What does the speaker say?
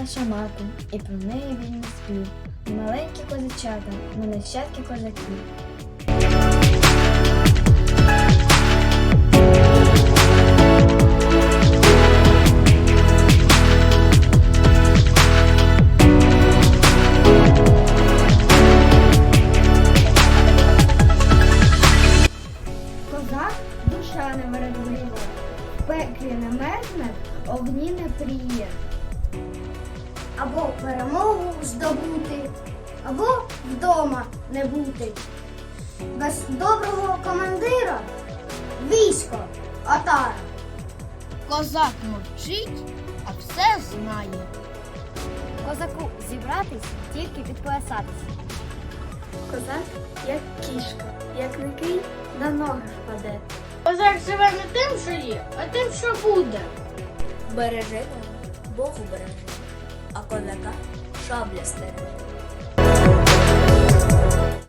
наша мати, і про неї вільний спів. Маленькі козачата, ми нащадки козаків. Козак душа не вередлива, в пеклі не мерзне, огні не пріє. Або перемогу здобути, або вдома не бути. Без доброго командира військо отара. Козак мовчить, а все знає. Козаку зібратись, тільки підпоясатись. Козак як кішка, як не кий, на ноги впаде. Козак живе не тим, що є, а тим, що буде. Бережи Богу бережи, అకొల్లక షాప్ చేస్తారు